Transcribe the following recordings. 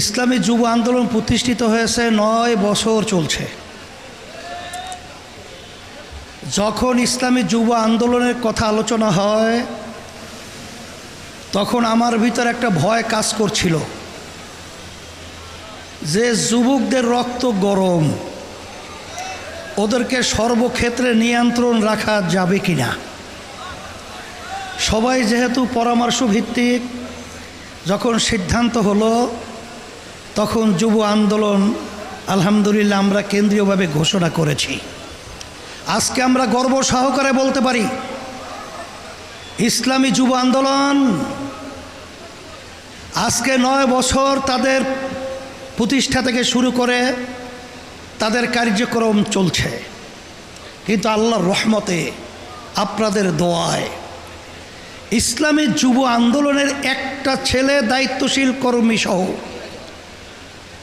ইসলামী যুব আন্দোলন প্রতিষ্ঠিত হয়েছে নয় বছর চলছে। যখন ইসলামী যুব আন্দোলনের কথা আলোচনা হয়, তখন আমার ভিতর একটা ভয় কাজ করছিল যে যুবকদের রক্ত গরম, ওদেরকে সর্বক্ষেত্রে নিয়ন্ত্রণ রাখা যাবে কি না সবাই যেহেতু পরামর্শ ভিত্তিক যখন সিদ্ধান্ত হলো তখন যুব আন্দোলন, আলহামদুলিল্লাহ আমরা কেন্দ্রীয়ভাবে ঘোষণা করেছি। আজকে আমরা গর্ব সহকারে বলতে পারি, ইসলামী যুব আন্দোলন আজকে নয় বছর তাদের প্রতিষ্ঠা থেকে শুরু করে তাদের কার্যক্রম চলছে। কিন্তু আল্লাহর রহমতে আপনাদের দোয়ায় ইসলামী যুব আন্দোলনের একটা ছেলে দায়িত্বশীল কর্মী সহ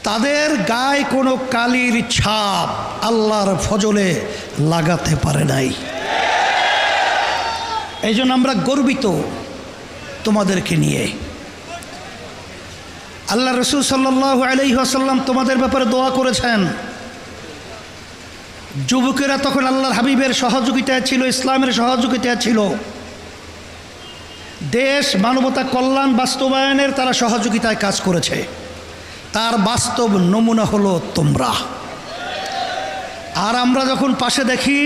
তাদের গায়ে কোনো কালির ছাপ আল্লাহর ফজলে লাগাতে পারে নাই। এই জন্য আমরা গর্বিত তোমাদেরকে নিয়ে। আল্লাহ রসুল সাল্লাহ আলহিহাসাল্লাম তোমাদের ব্যাপারে দোয়া করেছেন। যুবকেরা তখন আল্লাহর হাবিবের সহযোগিতায় ছিল, ইসলামের সহযোগিতায় ছিল। দেশ, মানবতা, কল্যাণ, বাস্তবায়নের তারা সহযোগিতায় কাজ করেছে। তার বাস্তব নমুনা হলো তোমরা। আর আমরা যখন পাশে দেখি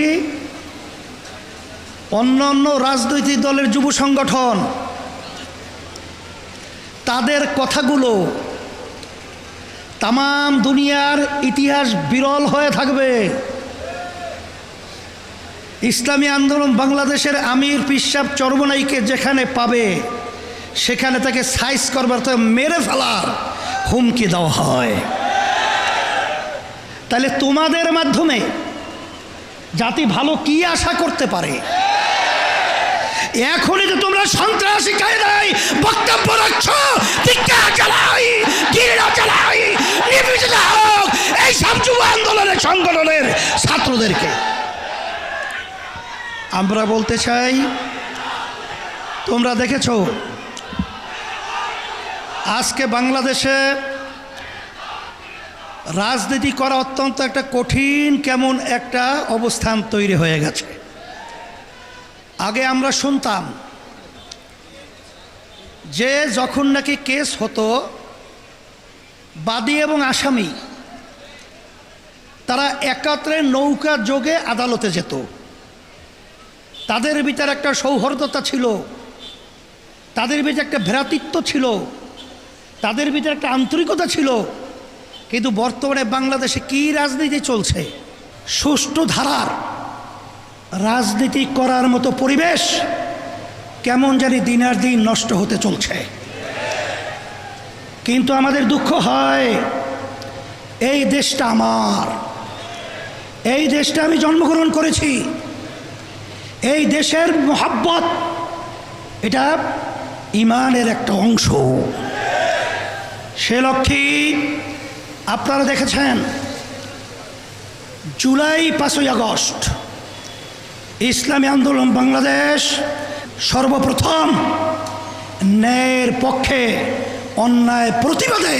অন্য অন্য রাজনৈতিক দলের যুব সংগঠন, তাদের কথাগুলো তাম দুনিয়ার ইতিহাস বিরল হয়ে থাকবে। ইসলামী আন্দোলন বাংলাদেশের আমির পিসাব চরমনাইকে যেখানে পাবে, সেখানে তাকে সাইজ করবার তো মেরে ফেলার। হুমকি দেওয়া হয়। তাহলে তোমাদের মাধ্যমে জাতি ভালো কি আশা করতে পারে? এখনই তো তোমরা সন্ত্রাসী কায়দায় বক্তব্য রাখছ। এই সব যুব আন্দোলনের সংগঠনের ছাত্রদেরকে। আমরা বলতে চাই, তোমরা দেখেছ আজকে বাংলাদেশে রাজনীতি করা অত্যন্ত একটা কঠিন, কেমন একটা অবস্থান তৈরি হয়ে গেছে। আগে আমরা শুনতাম যে যখন নাকি কেস হতো, বাদী এবং আসামি, তারা একাত্রে নৌকা যোগে আদালতে যেত। তাদের ভিতরে একটা সৌহার্দ্যতা ছিল, তাদের ভিতরে একটা ভ্রাতৃত্ব ছিল। তাদের ভিতরে একটা আন্তরিকতা ছিল। কিন্তু বর্তমানে বাংলাদেশে কি রাজনীতি চলছে? সুষ্ঠু ধারার রাজনীতি করার মতো পরিবেশ কেমন জানি দিনের দিন নষ্ট হতে চলছে। কিন্তু আমাদের দুঃখ হয়, এই দেশটা আমার। এই দেশটা আমি জন্মগ্রহণ করেছি। এই দেশের মোহাব্বত, এটা ইমানের একটা অংশ। সে লক্ষ্যে আপনারা দেখেছেন জুলাই পাঁচই আগস্ট, ইসলামী আন্দোলন বাংলাদেশ সর্বপ্রথম ন্যায়ের পক্ষে অন্যায় প্রতিবাদে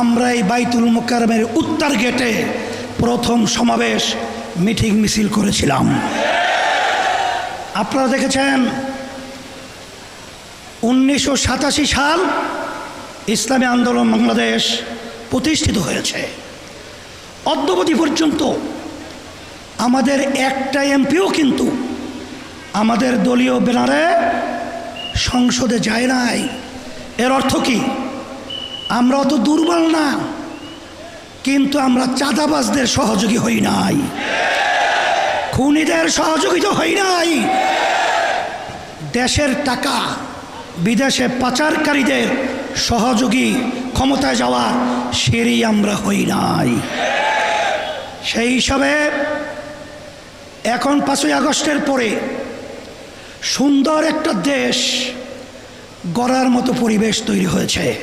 আমরা এই বাইতুল মোকারমের উত্তর গেটে প্রথম সমাবেশ মিটিং মিছিল করেছিলাম। আপনারা দেখেছেন উনিশশো সাতাশি সাল ইসলামী আন্দোলন বাংলাদেশ প্রতিষ্ঠিত হয়েছে। অদ্যবধি পর্যন্ত আমাদের একটা এমপিও কিন্তু আমাদের দলীয় ব্যানারে সংসদে যায় নাই। এর অর্থ কি? আমরা অত দুর্বল না, কিন্তু আমরা চাঁদাবাজদের সহযোগী হই নাই। খুনিদের সহযোগিতা হই নাই। দেশের টাকা বিদেশে পাচারকারীদের সহযোগী ক্ষমতায় যাওয়া সেরই আমরা হই নাই। সেই হিসাবে এখন পাঁচই আগস্টের পরে সুন্দর একটা দেশ গড়ার মতো পরিবেশ তৈরি হয়েছে।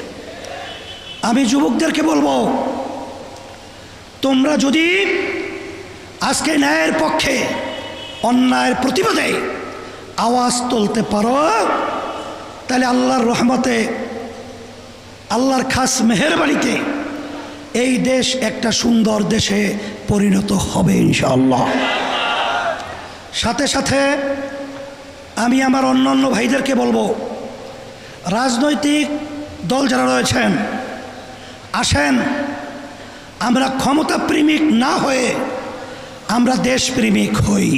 আমি যুবকদেরকে বলব, তোমরা যদি আজকে ন্যায়ের পক্ষে অন্যায়ের প্রতিবাদে আওয়াজ তুলতে পারো, তাহলে আল্লাহর রহমতে আল্লাহর খাস মেহেরবাড়িতে এই দেশ একটা সুন্দর দেশে পরিণত হবে ইনশাআল্লাহ। সাথে সাথে আমি আমার অন্য অন্য ভাইদেরকে বলব, রাজনৈতিক দল যারা রয়েছেন, আসেন, আমরা ক্ষমতা প্রেমিক না হয়ে আমরা দেশপ্রেমিক হই।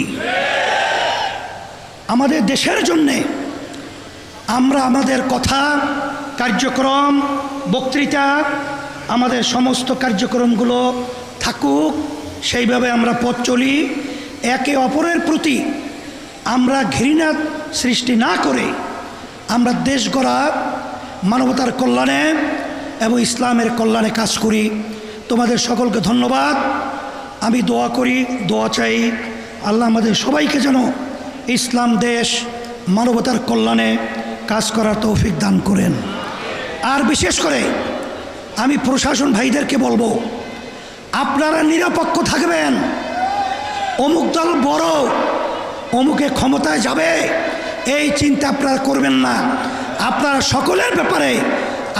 আমাদের দেশের জন্যে আমরা আমাদের কথা কার্যক্রম, বক্তৃতা, আমাদের সমস্ত কার্যক্রমগুলো থাকুক, সেইভাবে আমরা পথ চলি। একে অপরের প্রতি আমরা ঘৃণা সৃষ্টি না করে আমরা দেশ গড়া, মানবতার কল্যাণে এবং ইসলামের কল্যাণে কাজ করি। তোমাদের সকলকে ধন্যবাদ। আমি দোয়া করি, দোয়া চাই আল্লাহ আমাদের সবাইকে যেন ইসলাম, দেশ, মানবতার কল্যাণে কাজ করার তৌফিক দান করেন। আর বিশেষ করে আমি প্রশাসন ভাইদেরকে বলব, আপনারা নিরপেক্ষ থাকবেন। অমুক দল বড়, অমুকে ক্ষমতায় যাবে, এই চিন্তা আপনারা করবেন না। আপনারা সকলের ব্যাপারে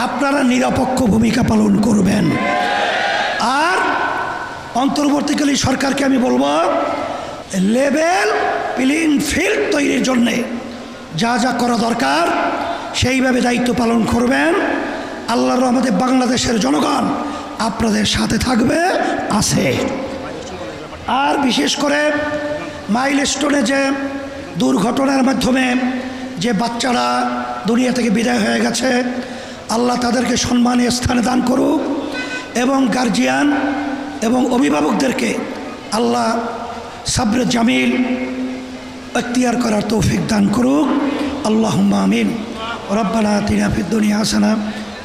আপনারা নিরপেক্ষ ভূমিকা পালন করবেন। আর অন্তর্বর্তীকালীন সরকারকে আমি বলব, লেভেল প্লেইং ফিল্ড তৈরির জন্যে যা যা করা দরকার, সেইভাবে দায়িত্ব পালন করবেন। আল্লাহর আমাদের বাংলাদেশের জনগণ আপনাদের সাথে থাকবে, আছে। আর বিশেষ করে মাইল স্টোনে যে দুর্ঘটনার মাধ্যমে যে বাচ্চারা দুনিয়া থেকে বিদায় হয়ে গেছে, আল্লাহ তাদেরকে সম্মানীয় স্থানে দান করুক এবং গার্জিয়ান এবং অভিভাবকদেরকে আল্লাহ সাবরে জামিল এখতিয়ার করার তৌফিক দান করুক। আল্লাহ আমিন। রব্বানা তিনা ফিদ্দুনিয়া হাসানা